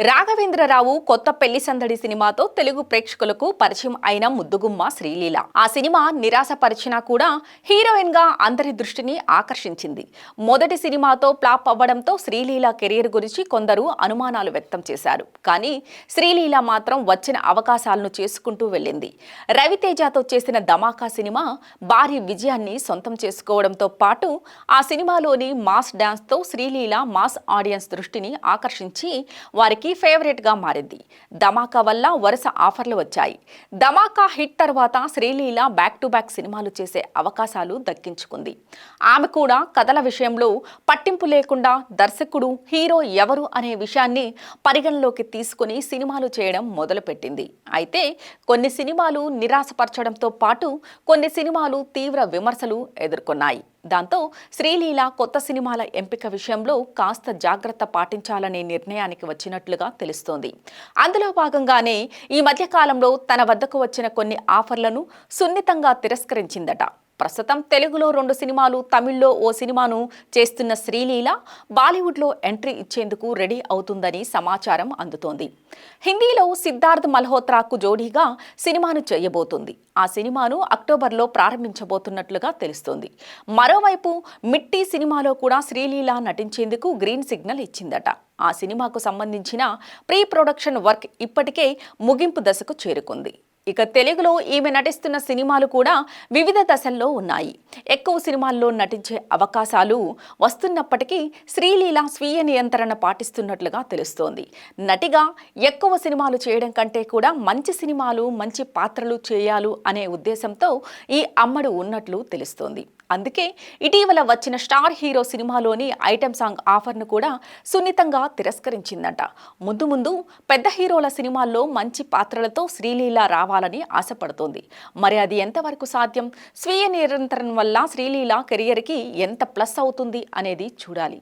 రాఘవేంద్రరావు కొత్త పెళ్ళి సందడి సినిమాతో తెలుగు ప్రేక్షకులకు పరిచయం అయిన ముద్దుగుమ్మ శ్రీలీల. ఆ సినిమా నిరాశపరిచినా కూడా హీరోయిన్గా అందరి దృష్టిని ఆకర్షించింది. మొదటి సినిమాతో ప్లాప్ అవ్వడంతో శ్రీలీల కెరీర్ గురించి కొందరు అనుమానాలు వ్యక్తం చేశారు. కానీ శ్రీలీల మాత్రం వచ్చిన అవకాశాలను చేసుకుంటూ వెళ్ళింది. రవితేజతో చేసిన ధమాకా సినిమా భారీ విజయాన్ని సొంతం చేసుకోవడంతో పాటు ఆ సినిమాలోని మాస్ డాన్స్తో శ్రీలీల మాస్ ఆడియన్స్ దృష్టిని ఆకర్షించి వారికి ఫేవరెట్గా మారింది. ధమాకా వల్ల వరుస ఆఫర్లు వచ్చాయి. ధమాకా హిట్ తర్వాత శ్రీలీల బ్యాక్ టు బ్యాక్ సినిమాలు చేసే అవకాశాలు దక్కించుకుంది. ఆమె కూడా కథల విషయంలో పట్టింపు లేకుండా దర్శకుడు హీరో ఎవరు అనే విషయాన్ని పరిగణలోకి తీసుకుని సినిమాలు చేయడం మొదలుపెట్టింది. అయితే కొన్ని సినిమాలు నిరాశపరచడంతో పాటు కొన్ని సినిమాలు తీవ్ర విమర్శలు ఎదుర్కొన్నాయి. దాంతో శ్రీలీల కొత్త సినిమాల ఎంపిక విషయంలో కాస్త జాగ్రత్త పాటించాలనే నిర్ణయానికి వచ్చినట్లుగా తెలుస్తోంది. అందులో భాగంగానే ఈ మధ్యకాలంలో తన వద్దకు వచ్చిన కొన్ని ఆఫర్లను సున్నితంగా తిరస్కరించిందట. ప్రస్తుతం తెలుగులో రెండు సినిమాలు తమిళ్ళో ఓ సినిమాను చేస్తున్న శ్రీలీల బాలీవుడ్లో ఎంట్రీ ఇచ్చేందుకు రెడీ అవుతుందని సమాచారం అందుతోంది. హిందీలో సిద్ధార్థ్ మల్హోత్రాకు జోడీగా సినిమాను చేయబోతుంది. ఆ సినిమాను అక్టోబర్లో ప్రారంభించబోతున్నట్లుగా తెలుస్తోంది. మరోవైపు మిట్టి సినిమాలో కూడా శ్రీలీల నటించేందుకు గ్రీన్ సిగ్నల్ ఇచ్చిందట. ఆ సినిమాకు సంబంధించిన ప్రీ ప్రొడక్షన్ వర్క్ ఇప్పటికే ముగింపు దశకు చేరుకుంది. ఇక తెలుగులో ఈమె నటిస్తున్న సినిమాలు కూడా వివిధ దశల్లో ఉన్నాయి. ఎక్కువ సినిమాల్లో నటించే అవకాశాలు వస్తున్నప్పటికీ శ్రీలీల స్వీయ నియంత్రణ పాటిస్తున్నట్లుగా తెలుస్తోంది. నటిగా ఎక్కువ సినిమాలు చేయడం కంటే కూడా మంచి సినిమాలు మంచి పాత్రలు చేయాలు అనే ఉద్దేశంతో ఈ అమ్మడు ఉన్నట్లు తెలుస్తోంది. అందుకే ఇటీవల వచ్చిన స్టార్ హీరో సినిమాలోని ఐటెం సాంగ్ ఆఫర్ను కూడా సున్నితంగా తిరస్కరించిందట. ముందు ముందు పెద్ద హీరోల సినిమాల్లో మంచి పాత్రలతో శ్రీలీల రావాలని ఆశపడుతోంది. మరి అది ఎంతవరకు సాధ్యం? స్వీయ నిరంతరం వల్ల శ్రీలీల కెరియర్కి ఎంత ప్లస్ అవుతుంది అనేది చూడాలి.